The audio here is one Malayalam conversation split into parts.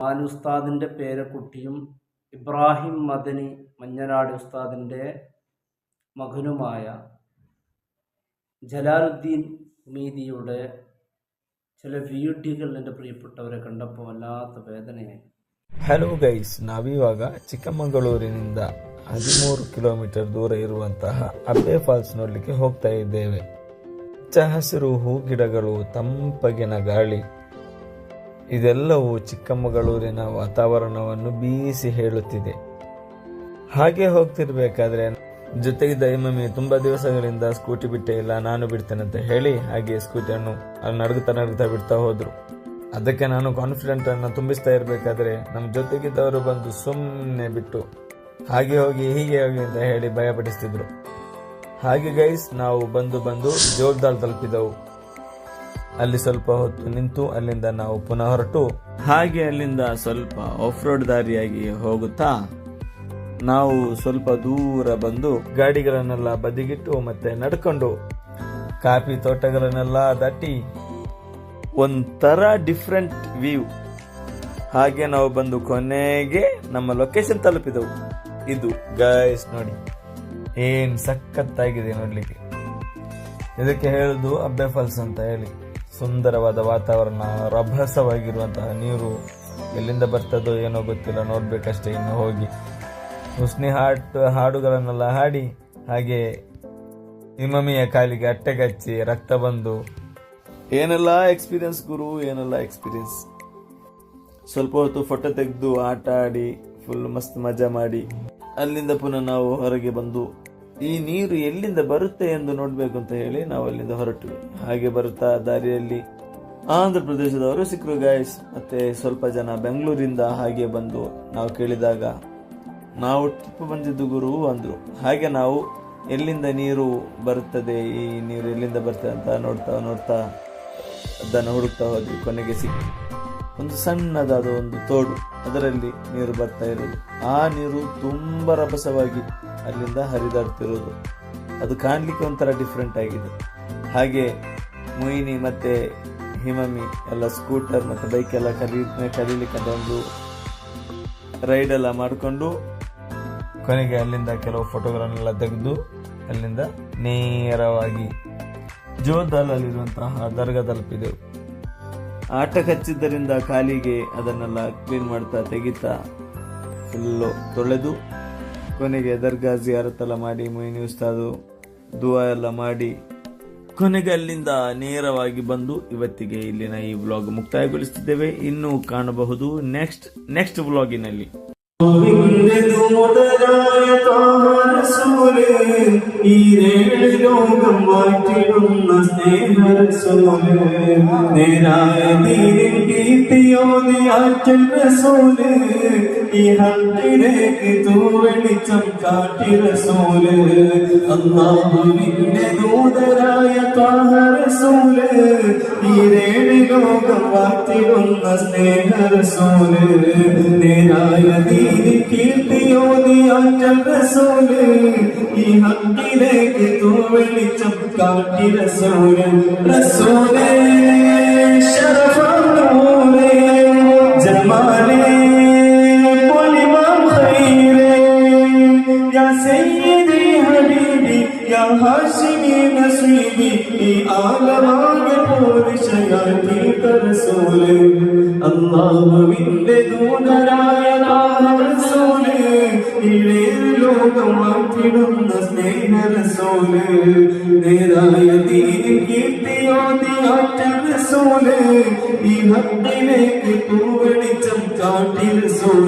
മാനുസ്താദിൻ്റെ പേരക്കുട്ടിയും ഇബ്രാഹിം മദനി മഞ്ഞനാട് ഉസ്താദിൻ്റെ മകനുമായ ജലാലുദ്ദീൻ മീദിയുടെ ചില വീഡിയോകൾ എൻ്റെ പ്രിയപ്പെട്ടവരെ കണ്ടപ്പോൾ വല്ലാത്ത വേദനയായി ಹಲೋ ಗೈಸ್ ನಾವಿವಾಗ ಚಿಕ್ಕಮಗಳೂರಿನಿಂದ ಹದಿಮೂರು ಕಿಲೋಮೀಟರ್ ದೂರ ಇರುವಂತಹ ಅಬ್ಬೆ ಫಾಲ್ಸ್ ನೋಡಲಿಕ್ಕೆ ಹೋಗ್ತಾ ಇದ್ದೇವೆ ಹಚ್ಚ ಹಸಿರು ಹೂ ಗಿಡಗಳು ತಂಪಗಿನ ಗಾಳಿ ಇದೆಲ್ಲವೂ ಚಿಕ್ಕಮಗಳೂರಿನ ವಾತಾವರಣವನ್ನು ಬೀಸಿ ಹೇಳುತ್ತಿದೆ. ಹಾಗೆ ಹೋಗ್ತಿರ್ಬೇಕಾದ್ರೆ ಜೊತೆಗೆ ದೈಮಮ್ಮಿ ತುಂಬಾ ದಿವಸಗಳಿಂದ ಸ್ಕೂಟಿ ಬಿಟ್ಟೇ ಇಲ್ಲ, ನಾನು ಬಿಡ್ತೇನೆ ಅಂತ ಹೇಳಿ ಹಾಗೆ ಸ್ಕೂಟಿಯನ್ನು ನಡುಗುತ್ತಾ ನಡುಗುತ್ತಾ ಬಿಡ್ತಾ ಹೋದ್ರು. ಅದಕ್ಕೆ ನಾನು ಕಾನ್ಫಿಡೆಂಟ್ ಅನ್ನು ತುಂಬಿಸ್ತಾ ಇರಬೇಕಾದ್ರೆ ನಮ್ಮ ಜೊತೆಗಿದ್ದವರು ಬಂದು ಸುಮ್ಮನೆ ಬಿಟ್ಟು ಹಾಗೆ ಹೋಗಿ ಹೀಗೆ ಹೋಗಿ ಅಂತ ಹೇಳಿ ಭಯಪಡಿಸ್ತಿದ್ರು. ಹಾಗೆ ಗೈಸ್ ನಾವು ಬಂದು ಬಂದು ಜೋರ್ದಾಲ್ ತಲುಪಿದವು. ಅಲ್ಲಿ ಸ್ವಲ್ಪ ಹೊತ್ತು ನಿಂತು ಅಲ್ಲಿಂದ ನಾವು ಪುನಃ ಹೊರಟು. ಹಾಗೆ ಅಲ್ಲಿಂದ ಸ್ವಲ್ಪ ಆಫ್ ರೋಡ್ ದಾರಿಯಾಗಿ ಹೋಗುತ್ತಾ ನಾವು ಸ್ವಲ್ಪ ದೂರ ಬಂದು ಗಾಡಿಗಳನ್ನೆಲ್ಲ ಬದಿಗಿಟ್ಟು ಮತ್ತೆ ನಡ್ಕೊಂಡು ಕಾಫಿ ತೋಟಗಳನ್ನೆಲ್ಲ ದಾಟಿ ಒಂಥರ ಡಿಫ್ರೆಂಟ್ ವ್ಯೂ ಹಾಗೆ ನಾವು ಬಂದು ಕೊನೆಗೆ ನಮ್ಮ ಲೊಕೇಶನ್ ತಲುಪಿದೆವು. ಇದು ಗೈಸ್ ನೋಡಿ ಏನ್ ಸಖತ್ತಾಗಿದೆ ನೋಡ್ಲಿಕ್ಕೆ. ಇದಕ್ಕೆ ಹೇಳುದು ಅಬ್ಬೆ ಫಾಲ್ಸ್ ಅಂತ ಹೇಳಿ. ಸುಂದರವಾದ ವಾತಾವರಣ, ರಭಸವಾಗಿರುವಂತಹ ನೀರು ಎಲ್ಲಿಂದ ಬರ್ತದೋ ಏನೋ ಗೊತ್ತಿಲ್ಲ, ನೋಡಬೇಕಷ್ಟೇ ಇನ್ನು ಹೋಗಿ. ಉಷ್ಣಿ ಹಾಟ್, ಹಾಡುಗಳನ್ನೆಲ್ಲ ಹಾಡಿ, ಹಾಗೆ ಹಿಮಮಿಯ ಕಾಲಿಗೆ ಅಟ್ಟೆಗಚ್ಚಿ ರಕ್ತ ಬಂದು. ಏನೆಲ್ಲ ಎಕ್ಸ್ಪೀರಿಯನ್ಸ್ ಗುರು, ಏನೆಲ್ಲ ಎಕ್ಸ್ಪೀರಿಯನ್ಸ್ ಸ್ವಲ್ಪ ಹೊತ್ತು ಫೋಟೋ ತೆಗೆದು ಆಟ ಆಡಿ ಫುಲ್ ಮಸ್ತ್ ಮಜಾ ಮಾಡಿ. ಅಲ್ಲಿಂದ ಪುನಃ ನಾವು ಹೊರಗೆ ಬಂದು ಈ ನೀರು ಎಲ್ಲಿಂದ ಬರುತ್ತೆ ಎಂದು ನೋಡಬೇಕು ಅಂತ ಹೇಳಿ ನಾವು ಅಲ್ಲಿಂದ ಹೊರಟಿವಿ ಹಾಗೆ ಬರುತ್ತಾ ದಾರಿಯಲ್ಲಿ ಆಂಧ್ರ ಪ್ರದೇಶದವರು ಸಿಕ್ಕರು ಗಾಯಸ್ ಮತ್ತೆ ಸ್ವಲ್ಪ ಜನ ಬೆಂಗಳೂರಿಂದ ಹಾಗೆ ಬಂದು ನಾವು ಕೇಳಿದಾಗ, ನಾವು ಟ್ರಿಪ್ ಬಂದಿದ್ದು ಗುರು ಅಂದ್ರು. ಹಾಗೆ ನಾವು ಎಲ್ಲಿಂದ ನೀರು ಬರುತ್ತದೆ, ಈ ನೀರು ಎಲ್ಲಿಂದ ಬರ್ತದೆ ಅಂತ ನೋಡ್ತಾ ನೋಡ್ತಾ ಅದನ್ನು ಹುಡುಕ್ತಾ ಹೋದ್ವಿ, ಕೊನೆಗೆ ಸಿಕ್ಕಿ ಒಂದು ಸಣ್ಣದಾದ ಒಂದು ತೋಡು, ಅದರಲ್ಲಿ ನೀರು ಬರ್ತಾ ಇರೋದು. ಆ ನೀರು ತುಂಬಾ ರಭಸವಾಗಿ ಅಲ್ಲಿಂದ ಹರಿದಾಡ್ತಿರೋದು. ಅದು ಕಾಣಲಿಕ್ಕೆ ಒಂಥರ ಡಿಫ್ರೆಂಟ್ ಆಗಿದೆ. ಹಾಗೆ ಮೊಯಿನಿ ಮತ್ತು ಹಿಮಮಿ ಎಲ್ಲ ಸ್ಕೂಟರ್ ಮತ್ತು ಬೈಕೆಲ್ಲ ಕಲಿ ಕಲೀಲಿಕ್ಕಂತ ಒಂದು ರೈಡೆಲ್ಲ ಮಾಡಿಕೊಂಡು ಕೊನೆಗೆ ಅಲ್ಲಿಂದ ಕೆಲವು ಫೋಟೋಗಳನ್ನೆಲ್ಲ ತೆಗೆದು ಅಲ್ಲಿಂದ ನೇರವಾಗಿ ಜೋದಾಲಲ್ಲಿರುವಂತಹ ದರ್ಗಾ ತಲುಪಿದೆವು ಆಟ ಕಚ್ಚಿದ್ದರಿಂದ ಕಾಲಿಗೆ ಅದನ್ನೆಲ್ಲ ಕ್ಲೀನ್ ಮಾಡ್ತಾ ತೆಗಿತಾ ಫುಲ್ಲು ತೊಳೆದು ಕೊನೆಗೆ ದರ್ಗಾ ಜಿಯಾರತ್ತೆಲ್ಲ ಮಾಡಿ ಮೊಯ್ನಿ ಉಸ್ತಾದು ದುವಾ ಎಲ್ಲ ಮಾಡಿ ಕೊನೆಗೆ ಅಲ್ಲಿಂದ ನೇರವಾಗಿ ಬಂದು ಇವತ್ತಿಗೆ ಇಲ್ಲಿನ ಈ ವ್ಲಾಗ್ ಮುಕ್ತಾಯಗೊಳಿಸುತ್ತಿದ್ದೇವೆ ಇನ್ನು ಕಾಣಬಹುದು ನೆಕ್ಸ್ಟ್ ನೆಕ್ಸ್ಟ್ ವ್ಲಾಗಿನಲ್ಲಿ ഈരേഴ് ലോകം വാറ്റിടുന്ന സ്നേഹരസോല് നേരായ തീരിൻ കീർത്തിയോതി ആറ്റൽ രസോല് ഈ ഹത്തിലേക്ക് തൂവെളിച്ചം കാട്ടി രസോൽ അള്ളാഹുവിന്റെ ദൂതരായ ഈ രേണി ലോകം സ്നേഹ സ്നേഹരസോൽ നേരായ നീതി കീർത്തിയോതി ആറ്റൽ രസോൽ ഈ ഹക്കിലേക്ക് തൂ വെളിച്ചം കാട്ടി രസോൽ രസോലേ ശരഫൂലേ ജമാലേ ഹാഷിമി നസീബി ഈ ആലമാകെ പോരിശയാക്കി റസൂൽ അല്ലാഹുവിന്റെ ദൂതരായ റസൂൽ ഇഴേത് ലോകം മാറ്റിടുന്ന സ്നേഹ റസൂൽ നേരായ തീരിൻ കീർത്തിയോതി ആറ്റ റസൂൽ ഈ ഭക്തിലേക്ക് തൂവെളിച്ചം കാട്ടി റസൂൽ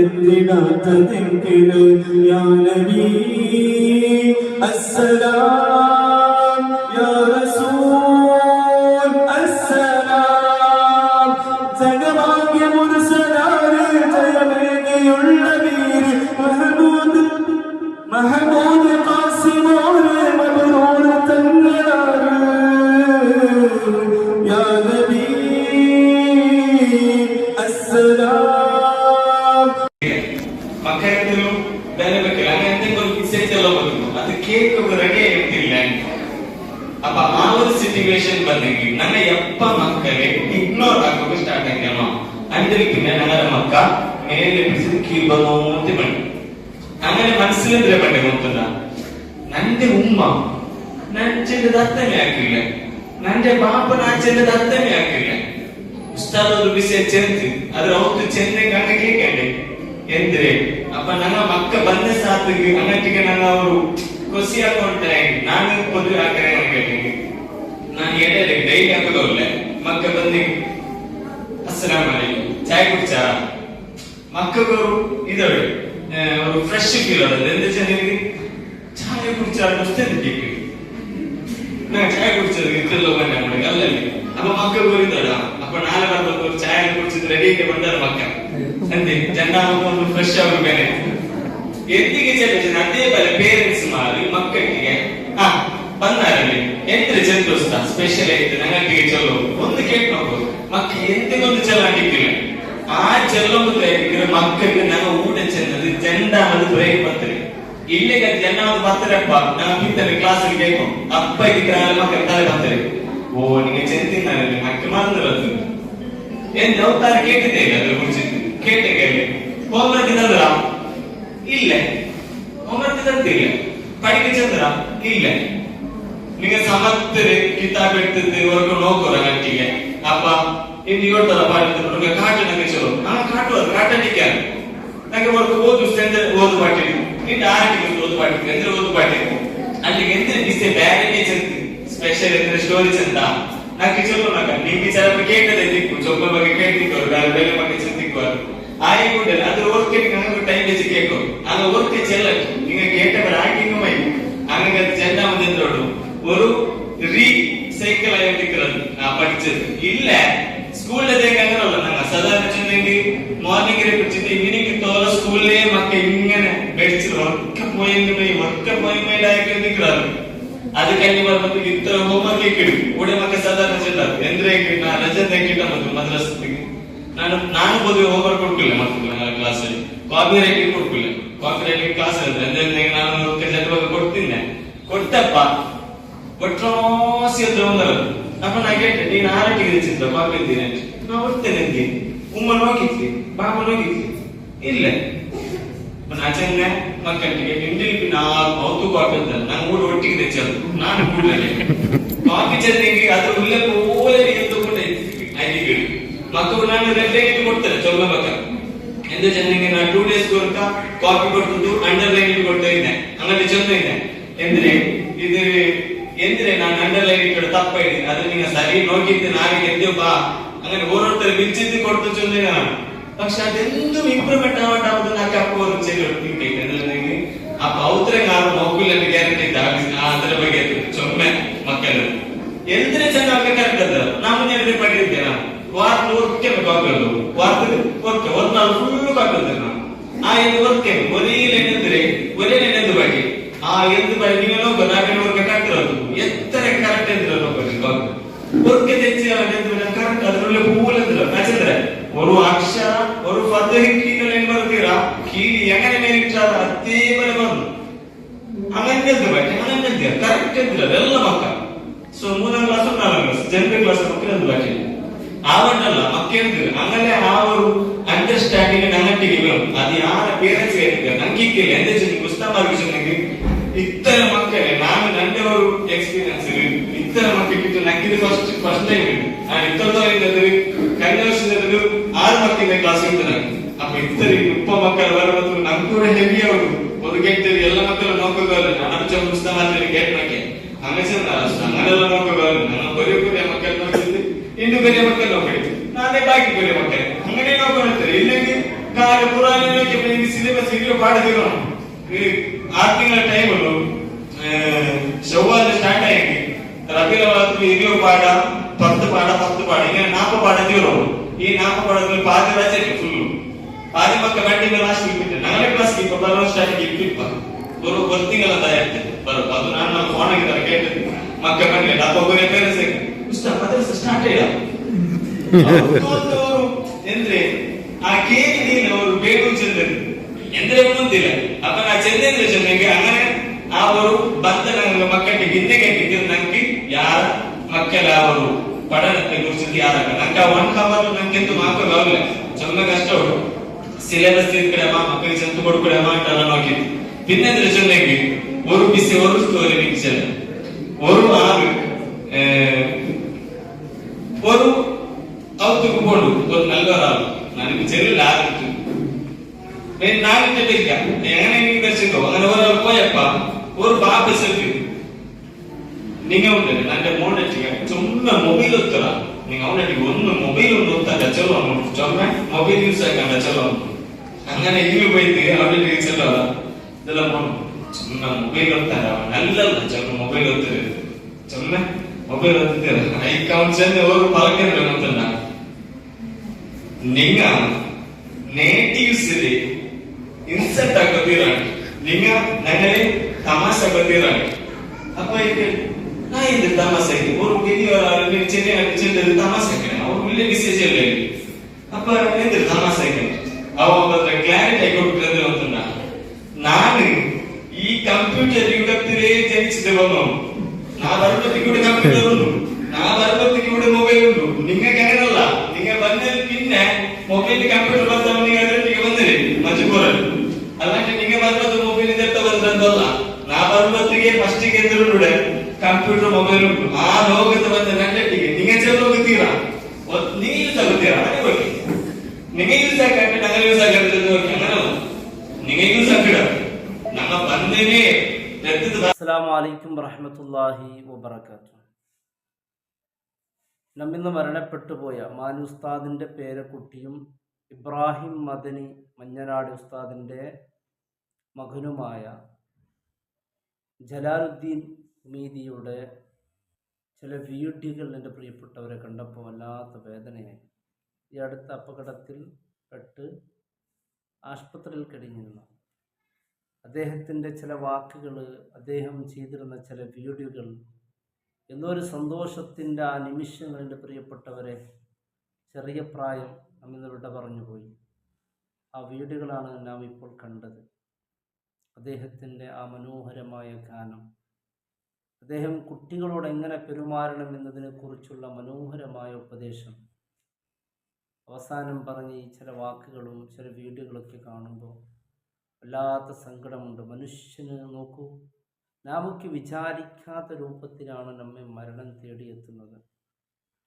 എന്തിടാത്ത ദിക്കിൽ യാ നബി അസ്സലാം. ನನಗೆ ಪಾಪನ ಚೆಂದದ ಅರ್ಥನೇ ಆಗಿಲ್ಲ ಉಸ್ತಾದೊಂದು ಬಿಸಿ ಚೆಂದಿ ಆದ್ರೆ ಅವತ್ತು ಚೆಂದ ಕಣ್ಣಗೆ ಹೇಗೆ ಎಂದ್ರೆ, ಅಪ್ಪ, ನನ್ನ ಮಕ್ಕ ಬಂದ ಸಾತಿಗೆ ಅನ್ನಟ್ಟಿಗೆ ನನ್ನ ಅವರು ಖುಷಿ ಹಾಕೊಂಡ್ರೆ ನಾನು ಮದುವೆ ಹಾಕರೆ ನನಗೆ ನಾನು ಹೇಳಲಿ ಡೈಲಿ ಹಾಕೋದಿಲ್ಲ ಮಕ್ಕ ಬಂದಿ ಹಸರಾ ಮಾಡಿ ಚಾಯ್ ಕುಡ್ಚಾ? ಮಕ್ಕಳು ಇದಾವೆ. ಅವರು ಫ್ರೆಶ್ ಇರೋದು. ಎಂದ ಚೆನ್ನಾಗಿ ಚಾಯ್ ಕುಡ್ಚಾ ಅಷ್ಟೇ நான் சாய் குடிச்சதுக்கு தெரியல நம்மளுக்கு அல்ல அப்ப மக்கள் போயிருந்தாடா அப்ப நாளை வரப்ப ஒரு சாய் குடிச்சது ரெடியாக வந்தாரு ಮಕ್ಕಳು ಅಂತೆ ಜನ ಒಂದು ಫ್ರೆಶ್ ಆಗಿ ಮೇಲೆ ಎದ್ದಿಗೆ ಚೆನ್ನ ಅದೇ ಬರ ಪೇರೆಂಟ್ಸ್ ಮಾಡಿ ಮಕ್ಕಳಿಗೆ. ಹಾ, ಬಂದಾರಲ್ಲಿ ಎಂತ ಚಂದ್ರೋತ್ಸವ ಸ್ಪೆಷಲ್ ಐತೆ ನಂಗೆ ಚಲೋ. ಒಂದು ಕೇಟ್ ನೋಡ್ಬೋದು. ಮಕ್ಕ ಎಂತಿಗೊಂದು ಚೆನ್ನಾಗಿಟ್ಟಿಲ್ಲ ಆ ಚೆಲ್ಲೋ ಮಕ್ಕಳಿಗೆ ನಾವು ಊಟ ಚೆನ್ನದು ಬ್ರೇಕ್ ಇಲ್ಲಿಗೆ ಜನ ಒಂದು ಬರ್ತಾರಪ್ಪ ನಾವು ಕಿತ್ತಲೆ ಕ್ಲಾಸ್ ಅಲ್ಲಿ ಬೇಕು. ಅಪ್ಪ ಇದ್ರೆ ಮಕ್ಕಳು ತಾಳೆ ಬರ್ತಾರೆ. ಓ ನಿಮಗೆ ಚಿಂತಿನ ಮಕ್ಕಳು ಮಾತ್ರ ಏನ್ ನೌತಾರೆ ಕೇಟಿದ್ದೆ ಇಲ್ಲ ಅದ್ರ ಕುರಿತು ಕೇಟೆ ಕೇಳಿ ಹೋಮ್ವರ್ಕ್ ಇದ್ದದ್ರ ಇಲ್ಲ. ಹೋಮ್ವರ್ಕ್ ಇದ್ದಂತ ಪಡಿಕೆ ಚಂದ್ರ. ಇಲ್ಲ. ನಿಮಗೆ ಸಮರ್ಥರೆ ಕಿತ್ತಾಗ್ಬಿಡ್ತದೆ ಹೊರಗೆ ನೋಕೋರ ಗಂಟಿಗೆ. ಅಪ್ಪ, ಇನ್ನು ಇವತ್ತರ ಪಾಠ ಕಾಟು ನಂಗೆ ಚಲೋ. ನಾನು ಕಾಟು ಅದು ಕಾಟ ನಿಕ್ಕ ನಂಗೆ ಹೊರಗೆ ಓದು ಸ್ಟ್ಯಾಂಡ್ ಓದು ಪಾಠ ಇನ್ನು ಆರಟಿಗೆ ಓದು ಪಾಟಿ ಅಂದ್ರೆ ಓದು ಪಾಟಿ ಅಲ್ಲಿಗೆ ಎಂದ್ರೆ ಬಿಸಿ ಬ್ಯಾರೆ ಚಂದ ಸ್ಪೆಷಲ್ ಅಂದ್ರೆ ಸ್ಟೋರಿ ಚಂದ ನಾಕೆ ಚಲೋ ನಾಕ ನಿಂಗೆ ಚಲಪ ಕೇಳ್ತದೆ ದಿಕ್ಕು ಚೊಬ್ಬ ಬಗ್ಗೆ ಕೇಳ್ತಿಕ್ಕೋ ಬೇರೆ ಬೇರೆ ಬಗ್ಗೆ ಚಿಂತಿಕ್ಕೋ ಆಯಿ ಕೂಡ ಅದು ಓದ್ಕೆ ಓಡೆ ಓಡಿಮಕ್ಕೆ ಸಾಧಾರಣ ಚಿಲ್ಲ ಎಂದ್ರೆ ನಾ ರಜೆ ತೆಗಿಟ ಮತ್ತು ಮದ್ರಾಸ್ ನಾನು ನಾನು ಬದುಕು ಹೋಗರ್ ಕೊಡ್ಕಿಲ್ಲ ಮತ್ತು ಕ್ಲಾಸಲ್ಲಿ ಕಾಫಿ ರೇಟಿಂಗ್ ಕೊಡ್ಕಿಲ್ಲ ಕಾಫಿ ರೇಟಿಂಗ್ ಕ್ಲಾಸ್ ಇರುತ್ತೆ ಅಂದ್ರೆ ನಾನು ಜನರಿಗೆ ಕೊಡ್ತೀನಿ ಕೊಟ್ಟಪ್ಪ ಕೊಟ್ರೋಸಿ ಅಂತ ಒಂದಲ್ಲ. ಅಪ್ಪ, ನಾ ಕೇಳ್ತೆ ನೀನು ಆರಟಿಗೆ ಚಿಂತ ಕಾಫಿ ಇದ್ದೀನಿ ನಾ ಬರ್ತೇನೆ ಅಂತೀನಿ ಉಮ್ಮನ್ ಹೋಗಿದ್ವಿ ಬಾಬನ್ ಹೋಗಿದ್ವಿ. ಇಲ್ಲ. ನಾಚನ್ನೆ ಮಕ್ಕಳಿಗೆ ಇಂಡಿಲಿ ನಾವು ಅವತ್ತು ಕಾಫಿ ಅಂತ ನಾನು ಊರು ಒಟ್ಟಿಗೆ ನಾನು ಕೂಡಲೇ. ബാക്കി ചെന്നെങ്കിൽ അത് ഉള്ള പോലെ എന്തുകൊണ്ട് അരിക്കും ನಾನು ರೆಫ್ಲೆಕ್ಟ್ ಕೊಡ್ತಾರೆ ಚೊಲ್ಲ ಮಕ್ಕ ಎಂದು ನಾನು ಟೂ ಡೇಸ್ ಕೊರತ ಕಾಪಿ ಕೊಡ್ತಿದ್ದು ಅಂಡರ್ಲೈನ್ ಕೊಡ್ತಾ ಇದ್ದೆ. ಆಮೇಲೆ ಎಂದ್ರೆ ಇದೇ ಎಂದ್ರೆ ನಾನು ಅಂಡರ್ಲೈನ್ ಕೊಡ ತಪ್ಪ ಇದ್ದೀನಿ ಸರಿ ನೋಡಿದ್ದು ನಾವೇ ಗೆದ್ದು ಬಾ. ಅಂದ್ರೆ ಓರೋರ್ತಾರೆ ಬಿಚ್ಚಿದ್ದು ಕೊಡ್ತು ಚೆಂದ ನಾನು. ಪಕ್ಷೆ ಇಂಪ್ರೂವ್ಮೆಂಟ್ ಅದು ನಾಕೆ ಅಪ್ಪ ಅವರು ಚೆಲ್ಲೋದು ನಿಂತಿದ್ದೆ ಆ ಅಪ್ಪ ಅವತ್ರೆ ನಾನು ಗ್ಯಾರಂಟಿ ಇದ್ದ. ಅದರ ಬಗ್ಗೆ ಚೊಮ್ಮೆ. ಎಂದ್ರೆ വെച്ചാൽ അവരെ കറക്കുന്നത് നാം നേരത്തെ ವಾರ್ತೆ ವಾರ್ಡ್ ವರ್ಕೆ ವಾರ್ತೆ ವಾರ್ಡ್ ವರ್ಕೆ ಒಂದು ನಾವು ಫುಲ್ಲು ಕಾಕಲ್ತಾರೆ ನಾವು ಆ ಎಂದು ವರ್ಕೆ ಒಲಿಯಲ್ಲಿ ಎಣ್ಣೆಂದ್ರೆ ಒಲಿಯಲ್ಲಿ ಎಣ್ಣೆಂದು ಬಾಗಿ ಆ ಎಂದು ಬಾಗಿ ನೀವೇನೋ ನಾಲ್ಕನೇ ವರ್ಕೆ ಕಾಕ್ತಿರೋದು ಎತ್ತರ ಕರೆಕ್ಟ್ ಎಂದ್ರೆ ನೋಡ್ಬೇಕು ವರ್ಕೆ ತೆಚ್ಚಿ ಕರೆಕ್ಟ್ ಅದ್ರಲ್ಲಿ ಪೂಲ್ ಅಂದ್ರೆ ನಚಂದ್ರೆ ಒಂದು ಅಕ್ಷರ, ಒಂದು ಪದ ಕೀಳಲ್ಲಿ ಏನು ಬರ್ತೀರಾ ಕೀಳಿ ಎಂಗನೆ ಮೇಲೆ ಇಟ್ಟಾರ ಅತ್ತೇ ಮನೆ ಬಂದು. ಹಂಗಂದ್ರೆ ಬಾಗಿ ಹಂಗಂದ್ರೆ ಕರೆಕ್ಟ್ ಎಂದ್ರೆ ಎಲ್ಲ ಮಕ್ಕ. ಸೊ ಮೂರನೇ ಕ್ಲಾಸ್ ನಾಲ್ಕನೇ ಕ್ಲಾಸ್ ಜನರಲ್ ಕ್ಲಾಸ್ ಮಕ್ಕಳು ಒಂದು ಬಾಕಿ. ಆವಣ್ಣಲ್ಲ ಮಕ್ಕಳಿದ್ರೆ ಅಂಗನೆ ಅವರು ಅಂಡರ್ಸ್ಟ್ಯಾಂಡಿಂಗ್ ನನ್ನಟ್ಟಿಗೆ ಇವರು ಅದು ಯಾರ ಪೇರೆಂಟ್ಸ್ ಏನಿದೆ ನಂಗೆ ಇಲ್ಲ ಎಂದೇ ಜನಕ್ಕೆ ಪುಸ್ತಕ ಮಾರ್ಗದರ್ಶನಕ್ಕೆ ಇತ್ತರ ಮಕ್ಕಳೇ, ನಾನು ನನ್ನವರು ಎಕ್ಸ್ಪೀರಿಯನ್ಸ್ ಇದೆ ಇತ್ತರ ಮಕ್ಕಳಿಗೆ ನಂಗಿದು ಫಸ್ಟ್ ಫಸ್ಟ್ ಟೈಮ್ ಇದೆ ನಾನು ಇತ್ತೊಂದರಿಂದ ಕಳೆದ ವರ್ಷದಿಂದ ಆರು ಮಕ್ಕಳಿಂದ ಕ್ಲಾಸ್ ಇತ್ತು ನನಗೆ ಅಪ್ಪ, ಇತ್ತರಿ ಉಪ್ಪ ಮಕ್ಕಳು ಬರುವುದು ನಂಗೆ ಕೂಡ ಹೆವಿ ಅವರು ಒಂದು ಗೆಟ್ಟರು ಎಲ್ಲ ಮಕ್ಕಳು ನೋಡ್ಕೋತಾರೆ ನಾನು ಪುಸ್ತಕ ಮಾರ್ಗದಲ್ಲಿ ಗೆಟ್ ಮಾಡ್ಕೆ ಹಂಗಸಂದ ನನ್ನೆಲ್ಲ ನೋಡ್ಕೋಬಾರ್ದು ನನ್ನ ಬರೀ ಬರೀ ಮಕ್ಕಳು ನೋಡಿದ್ವಿ ಇನ್ನು ಬೇರೆ ಮಕ್ಕಳು ನಾನೇ ಬಾಕಿ ಬೇರೆ ಮಕ್ಕಳು ಹಂಗನೇ ನೋಡ್ಕೊಂಡಿರ್ತಾರೆ ಇಲ್ಲಂಗೆ ನಾಳೆ ಪುರಾಣ ನಿಮಗೆ ಸಿಲೆಬಸ್ ಇರೋ ಪಾಠದಿರೋ ಆರು ತಿಂಗಳ ಟೈಮಲ್ಲೂ ಶವ್ವಾದ ಸ್ಟಾರ್ಟ್ ಆಗಿ ರಬಿಲ ಇರೋ ಪಾಠ பத்து பாடம் பத்து பாடம் இங்க நாற்பது பாடத்தையும் வரும் ஈ நாற்பது பாடத்துல பாதி ராஜா ஃபுல்லு பாதி மக்கள் கண்டிப்பா லாஸ்ட் கிப்பிட்டு ಗುರು ಬರ್ತೀನಲ್ಲ ತಯಾರಿಸ್ತೀನಿ ಬರೋದು. ಅದು ನಾನು ನಾನು ಫೋನ್ ಆಗಿದ್ದಾರೆ ಕೇಳ್ತೀನಿ ಮಕ್ಕ ಬರಲಿಲ್ಲ ಅಥವಾ ಸ್ಟಾರ್ಟ್ ಇಲ್ಲ ಎಂದ್ರೆ, ಆ ಕೇಳಿ ನೀನು ಅವರು ಬೇಗು ಚಂದ್ರನ್. ಎಂದ್ರೆ ಮುಂದಿಲ್ಲ ಅಪ್ಪ, ನಾ ಚಂದೇಂದ್ರ ಚಂದ್ರಿಗೆ ಹಂಗಾರೆ ಅವರು ಬಂದ ನಂಗೆ ಮಕ್ಕಳಿಗೆ ಹಿಂದೆ ಕಟ್ಟಿದ್ದು ನಂಗೆ ಯಾರ ಮಕ್ಕಳ ಅವರು? ಪಡನತೆ ಗುರುಸಿದ್ದು ಯಾರಾಗ? ನಂಗೆ ಒನ್ ಕವರ್ ನಂಗೆಂದು ಮಾತ್ರ ಬರಲ್ಲ ಚಂದ ಕಷ್ಟ ಸಿಲೆಬಸ್ ಇದ್ ಕಡೆ ಮಕ್ಕಳಿಗೆ ಸಂತು ಕೊಡ್ಕೊಡೆ ಮಾಡ പിന്നെന്ന് വെച്ചിട്ടുണ്ടെങ്കിൽ ഒരു പിസ് ഒരു സ്റ്റോറി പിക്ചർ ഒരു ആറ് ഒരു അവത്തേക്ക് പോണ്ടു ഒരു നല്ലൊരാള് നനക്ക് ചെറിയ ആറിട്ട് നാലിട്ടില്ല എങ്ങനെ വെച്ചിട്ടോ അങ്ങനെ ഒരാൾ പോയപ്പ ഒരു ബാബിസിട്ട് நீங்க உண்டு நல்ல மோனட்டிங்க சும்மா மொபைல் ஒத்துறா நீங்க அவனட்டி ஒன்னு மொபைல் ஒன்று ஒத்தாண்ட சொல்லுவாங்க சொன்ன மொபைல் யூஸ் ஆகாண்ட சொல்லுவாங்க அங்கே இங்கே போயிட்டு அப்படின்னு சொல்லலாம் ಇದೆಲ್ಲ ಸುಮ್ಮನೆ ಮೊಬೈಲ್ ಓದ್ತಾರ ಅಲ್ಲಲ್ಲ ಚಂದ ಮೊಬೈಲ್ ಓದ್ತಿರ ಸುಮ್ಮನೆ ಮೊಬೈಲ್ ಓದ್ತಿದ್ದೀರ ಐಕಾನ್ ಚಂದ ಅವರು ಪಲಕಿರ್ಬೇಕು ಅಂತಲ್ಲ. ನಿಂಗ ನೇಟಿವ್ಸ್ ಇದೆ ಇನ್ಸೆಟ್ ಆಗೋದಿರ ನಿಂಗ ನನಗೆ ತಮಾಷೆ ಗೊತ್ತಿರ ಅಪ್ಪ, ಇದು ನಾ ಇದು ತಮಾಷೆ? ಇದು ಅವರು ಗಿರಿ ಚೆನ್ನೈ ಚೆನ್ನೈ ತಮಾಷೆ ಅವ್ರು ಇಲ್ಲಿ ಮೆಸೇಜ್ ಅಲ್ಲಿ. ಅಪ್ಪ ಎಂದ್ರೆ ತಮಾಷೆ ಅವ ಕ್ಲಾರಿಟಿ ಆಗಿ നാണ് ഈ കമ്പ്യൂട്ടർ യുഗത്തിലെ ജനിച്ചത് വന്നു ആ പർവത്തിക്കൂടെ കമ്പ്യൂട്ടർ ഉള്ളു ആ പർവത്തിക്കൂടെ മൊബൈൽ ഉള്ളു നിങ്ങൾക്ക് അങ്ങനല്ല നിങ്ങൾ വന്നതിന് പിന്നെ മൊബൈലിൽ കമ്പ്യൂട്ടർ ಬರ್ತಾವ ನೀವು ಅದರೊಟ್ಟಿಗೆ ಬಂದಿರಿ ಮಜಬೂರಲ್ಲಿ ಅಲ್ಲಾಂದ್ರೆ ನಿಮಗೆ ಪರ್ವತ ಮೊಬೈಲ್ ಇದೆತ್ತ ಬಂದಂತಲ್ಲ ನಾ ಪರ್ವತಿಗೆ ಫಸ್ಟಿಗೆ ಎದುರುಡೆ ಕಂಪ್ಯೂಟರ್ ಮೊಬೈಲ್ ಉಂಟು ಆ ಲೋಕದ ಬಂದ ನನ್ನೊಟ್ಟಿಗೆ ನಿಮಗೆ ಚೆಲ್ಲ ಹೋಗುತ್ತೀರಾ ನೀವು ತಗೋತೀರಾ ನಿಮಗೆ ಯೂಸ್ ಆಗತ್ತೆ ನನಗೆ ಯೂಸ್ ಆಗತ್ತೆ ಅಂತ ನೋಡಿ ನಿಮಗೂ ಸಂಕಟ ನಮ್ಮ ಬಂಧನೇ ರಕ್ತದ നമ്മിന്ന് മരണപ്പെട്ടുപോയ മാനുസ്താദിന്റെ പേരക്കുട്ടിയും ഇബ്രാഹിം മദനി മഞ്ഞനാട് ഉസ്താദിന്റെ മകനുമായ ജലാലുദ്ദീൻ മീതിയുടെ ചില വീട്ടികൾ എന്റെ പ്രിയപ്പെട്ടവരെ കണ്ടപ്പോൾ വല്ലാത്ത വേദനയായി. ഈ അടുത്ത അപകടത്തിൽ പെട്ട് ആശുപത്രിയിൽ കഴിഞ്ഞിരുന്നു അദ്ദേഹത്തിന്റെ ചില വാക്കുകൾ അദ്ദേഹം ചെയ്തിരുന്ന ചില വീഡിയോകൾ എന്നൊരു സന്തോഷത്തിന്റെ ആ നിമിഷങ്ങളുടെ പ്രിയപ്പെട്ടവരെ ചെറിയ പ്രായം നമ്മിന്ന് വിട പറഞ്ഞു പോയി ആ വീടുകളാണ് നാം ഇപ്പോൾ കണ്ടത്. അദ്ദേഹത്തിന്റെ ആ മനോഹരമായ ഗാനം അദ്ദേഹം കുട്ടികളോട് എങ്ങനെ പെരുമാറണം എന്നതിനെക്കുറിച്ചുള്ള മനോഹരമായ ഉപദേശം അവസാനം പറഞ്ഞ ഈ ചില വാക്കുകളും ചില വീഡിയോകളൊക്കെ കാണുമ്പോൾ വല്ലാത്ത സങ്കടമുണ്ട്. മനുഷ്യന് നോക്കൂ നമുക്ക് വിചാരിക്കാത്ത രൂപത്തിലാണ് നമ്മെ മരണം തേടിയെത്തുന്നത്.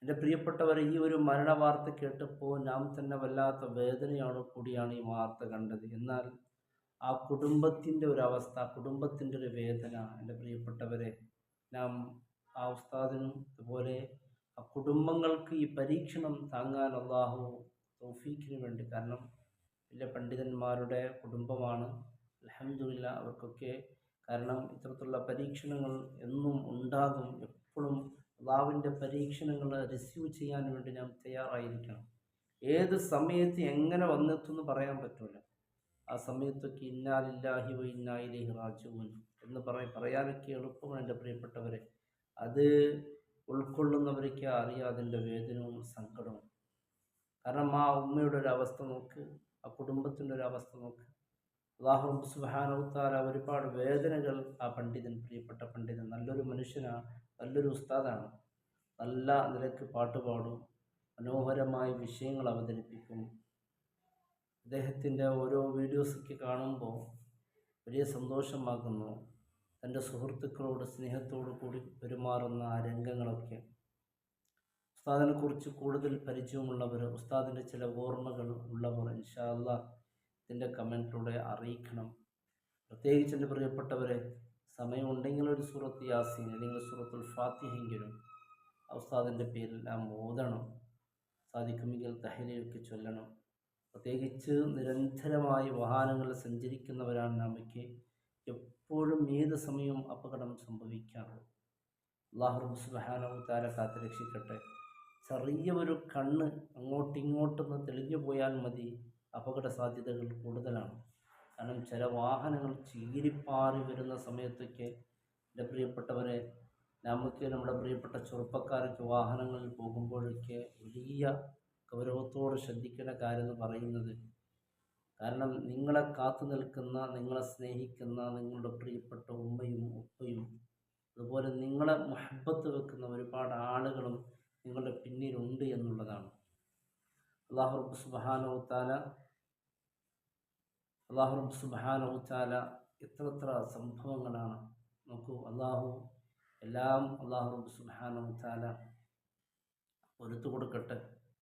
എന്റെ പ്രിയപ്പെട്ടവർ ഈ ഒരു മരണ വാർത്ത കേട്ടപ്പോൾ നാം തന്നെ വല്ലാത്ത വേദനയാണ് കൂടിയാണ് ഈ വാർത്ത കണ്ടത്. എന്നാൽ ആ കുടുംബത്തിന്റെ ഒരു അവസ്ഥ കുടുംബത്തിന്റെ ഒരു വേദന എന്റെ പ്രിയപ്പെട്ടവരെ നാം ആ ഉസ്താദിനും അതുപോലെ ആ കുടുംബങ്ങൾക്ക് ഈ പരീക്ഷണം താങ്ങാൻ അള്ളാഹു തൗഫീഖിന് വേണ്ടി കാരണം വലിയ പണ്ഡിതന്മാരുടെ കുടുംബമാണ്. അലഹമില്ല അവർക്കൊക്കെ കാരണം ഇത്തരത്തിലുള്ള പരീക്ഷണങ്ങൾ എന്നും ഉണ്ടാകും. എപ്പോഴും അള്ളാവിന്റെ പരീക്ഷണങ്ങൾ റിസീവ് ചെയ്യാൻ വേണ്ടി നാം തയ്യാറായിരിക്കണം. ഏത് സമയത്ത് എങ്ങനെ വന്നെത്തുമെന്ന് പറയാൻ പറ്റില്ല ആ സമയത്തൊക്കെ ഇന്നാലില്ലാഹി വ ഇന്നായിലേഹി എന്ന് പറ പറയാനൊക്കെ എളുപ്പമാണ് എന്റെ പ്രിയപ്പെട്ടവരെ. അത് ഉൾക്കൊള്ളുന്നവർക്ക് അറിയാം അതിന്റെ വേദനവും സങ്കടവും. കാരണം ആ ഉമ്മയുടെ ഒരു അവസ്ഥ നോക്ക് ആ കുടുംബത്തിന്റെ ഒരു അവസ്ഥ നോക്ക് അള്ളാഹു സുബാനവുത്താല ഒരുപാട് വേദനകൾ ആ പണ്ഡിതൻ പ്രിയപ്പെട്ട പണ്ഡിതൻ നല്ലൊരു മനുഷ്യനാണ് നല്ലൊരു ഉസ്താദാണ്. നല്ല നിലയ്ക്ക് പാട്ട് പാടും മനോഹരമായ വിഷയങ്ങൾ അവതരിപ്പിക്കും. അദ്ദേഹത്തിന്റെ ഓരോ വീഡിയോസൊക്കെ കാണുമ്പോൾ വലിയ സന്തോഷമാകുന്നു. തന്റെ സുഹൃത്തുക്കളോട് സ്നേഹത്തോടു കൂടി പെരുമാറുന്ന ആ രംഗങ്ങളൊക്കെ. ഉസ്താദിനെ കുറിച്ച് കൂടുതൽ പരിചയമുള്ളവർ ഉസ്താദിന്റെ ചില ഓർമ്മകൾ ഉള്ളവർ ഇൻഷാല്ല ഇതിന്റെ കമന്റിലൂടെ അറിയിക്കണം. പ്രത്യേകിച്ച് എന്റെ പ്രിയപ്പെട്ടവരെ സമയമുണ്ടെങ്കിൽ ഒരു സൂറത്ത് യാസീൻ അല്ലെങ്കിൽ സൂറത്തുൽ ഫാത്തിഹെങ്കിലും ആ ഉസ്താദിന്റെ പേരിൽ നാം ഓതണം. സാധിക്കുമെങ്കിൽ തഹലിയൊക്കെ ചൊല്ലണം. പ്രത്യേകിച്ച് നിരന്തരമായി വാഹനങ്ങളിൽ സഞ്ചരിക്കുന്നവരാണ് നമുക്ക് എപ്പോഴും ഏത് സമയവും അപകടം സംഭവിക്കാറുള്ളൂ? അള്ളാഹു സുബാനവും താര കാത്ത് രക്ഷിക്കട്ടെ. ചെറിയ ഒരു കണ്ണ് അങ്ങോട്ടിങ്ങോട്ടൊന്ന് തെളിഞ്ഞു പോയാൽ മതി. അപകട സാധ്യതകൾ കൂടുതലാണ്. കാരണം ചില വാഹനങ്ങൾ ചീരിപ്പാറി വരുന്ന സമയത്തൊക്കെ എന്റെ പ്രിയപ്പെട്ടവരെ നമുക്ക് നമ്മുടെ പ്രിയപ്പെട്ട ചെറുപ്പക്കാരൊക്കെ വാഹനങ്ങളിൽ പോകുമ്പോഴൊക്കെ വലിയ ഗൗരവത്തോട് ശ്രദ്ധിക്കേണ്ട കാര്യം എന്ന് പറയുന്നത് കാരണം നിങ്ങളെ കാത്തു നിൽക്കുന്ന നിങ്ങളെ സ്നേഹിക്കുന്ന നിങ്ങളുടെ പ്രിയപ്പെട്ട ഉമ്മയും ഉപ്പയും അതുപോലെ നിങ്ങളെ മഹബത്ത് വെക്കുന്ന ഒരുപാട് ആളുകളും നിങ്ങളുടെ പിന്നിലുണ്ട് എന്നുള്ളതാണ്. അള്ളാഹുറബ് റബ്ബ് സുബ്ഹാനഹു തആല എത്രത്ര സംഭവങ്ങളാണ്. നോക്കൂ അള്ളാഹു എല്ലാം അള്ളാഹുറബ് തആല ഒരുത്തു കൊടുക്കട്ടെ.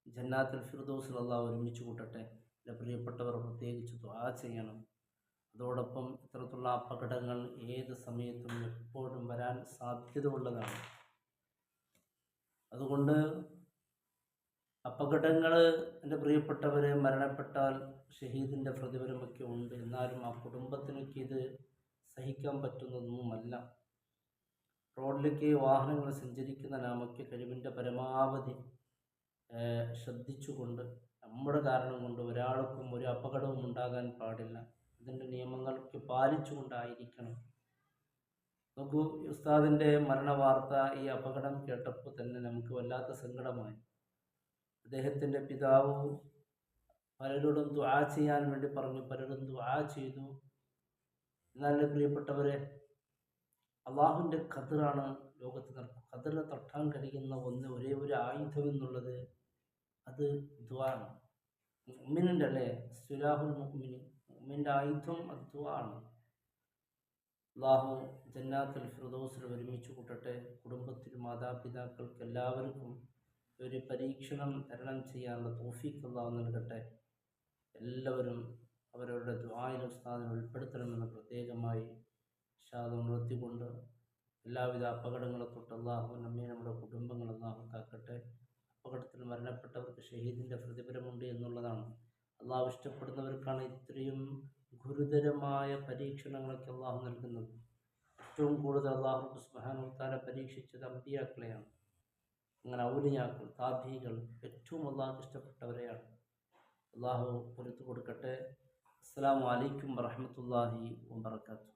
ജന്നാത്തിൽ ഫിർദോസിൽ അള്ളാഹു ഒരുമിച്ച് കൂട്ടട്ടെ. എന്റെ പ്രിയപ്പെട്ടവർ പ്രത്യേകിച്ച് ദ്വാ ചെയ്യണം. അതോടൊപ്പം ഇത്തരത്തിലുള്ള അപകടങ്ങൾ ഏത് സമയത്തും എപ്പോഴും വരാൻ സാധ്യത ഉള്ളതാണ്. അതുകൊണ്ട് അപകടങ്ങൾ എന്റെ പ്രിയപ്പെട്ടവരെ മരണപ്പെട്ടാൽ ഷഹീദിന്റെ പ്രതിഫലമൊക്കെ ഉണ്ട്. എന്നാലും ആ കുടുംബത്തിനൊക്കെ ഇത് സഹിക്കാൻ പറ്റുന്നതൊന്നുമല്ല. റോഡിലേക്ക് വാഹനങ്ങൾ സഞ്ചരിക്കുന്ന നാമൊക്കെ കഴിവിന്റെ പരമാവധി ശ്രദ്ധിച്ചുകൊണ്ട് നമ്മുടെ കാരണം കൊണ്ട് ഒരാൾക്കും ഒരു അപകടവും ഉണ്ടാകാൻ പാടില്ല. ഇതിന്റെ നിയമങ്ങൾക്ക് പാലിച്ചുകൊണ്ടായിരിക്കണം. നോക്കൂ ഉസ്താദിന്റെ മരണവാർത്ത ഈ അപകടം കേട്ടപ്പോൾ തന്നെ നമുക്ക് വല്ലാത്ത സങ്കടമായി. അദ്ദേഹത്തിന്റെ പിതാവ് പലരോടും ദുആ ചെയ്യാൻ വേണ്ടി പറഞ്ഞു പലരും ദുആ ചെയ്തു. എന്നാൽ പ്രിയപ്പെട്ടവരെ അള്ളാഹുവിന്റെ ഖദറാണ് ലോകത്ത് നടക്കുക ഖദറിനെ തട്ടാൻ കഴിയുന്ന ഒന്ന് ഒരേ ഒരു ആയുധം എന്നുള്ളത് അത് ദ്വാണ് മുഅ്മിനിന്റെ അല്ലേ സുലാഹുൽ മുഅ്മിനി. മുഅ്മിന്റെ ആയുധം അത് ദ്വാണ് അള്ളാഹു ജന്നാത്തുൽ ഫിറദോസിൽ ഒരുമിച്ച് കൂട്ടട്ടെ. കുടുംബത്തിൽ മാതാപിതാക്കൾക്ക് എല്ലാവർക്കും ഒരു പരീക്ഷണം തരണം ചെയ്യാനുള്ള തോഫീക്ക് അള്ളാഹു നൽകട്ടെ. എല്ലാവരും അവരവരുടെ ദ്വായിൽ ഉസ്താദിനെ ഉൾപ്പെടുത്തണമെന്ന് പ്രത്യേകമായി ഷാദം നിർത്തിക്കൊണ്ട് എല്ലാവിധ അപകടങ്ങളെ തൊട്ട് അള്ളാഹു നമ്മെ നമ്മുടെ കുടുംബങ്ങൾ അള്ളാഹു കാക്കട്ടെ. അപകടത്തിൽ മരണപ്പെട്ടവർക്ക് ഷഹീദിന്റെ പ്രതിഫലമുണ്ട് എന്നുള്ളതാണ്. അള്ളാഹു ഇഷ്ടപ്പെടുന്നവർക്കാണ് ഇത്രയും ഗുരുതരമായ പരീക്ഷണങ്ങളൊക്കെ അള്ളാഹു നൽകുന്നത്. ഏറ്റവും കൂടുതൽ അള്ളാഹു സുബാനുത്താല പരീക്ഷിച്ചത് അമ്പിയാക്കളെയാണ്. അങ്ങനെ ഔലിയാക്കൾ താബികൾ ഏറ്റവും അള്ളാഹു ഇഷ്ടപ്പെട്ടവരെയാണ്. അള്ളാഹു പൊരുത്തു കൊടുക്കട്ടെ. അസ്സാം വലൈക്കും വറഹമത്തല്ലാഹി വാബർക്കാത്തു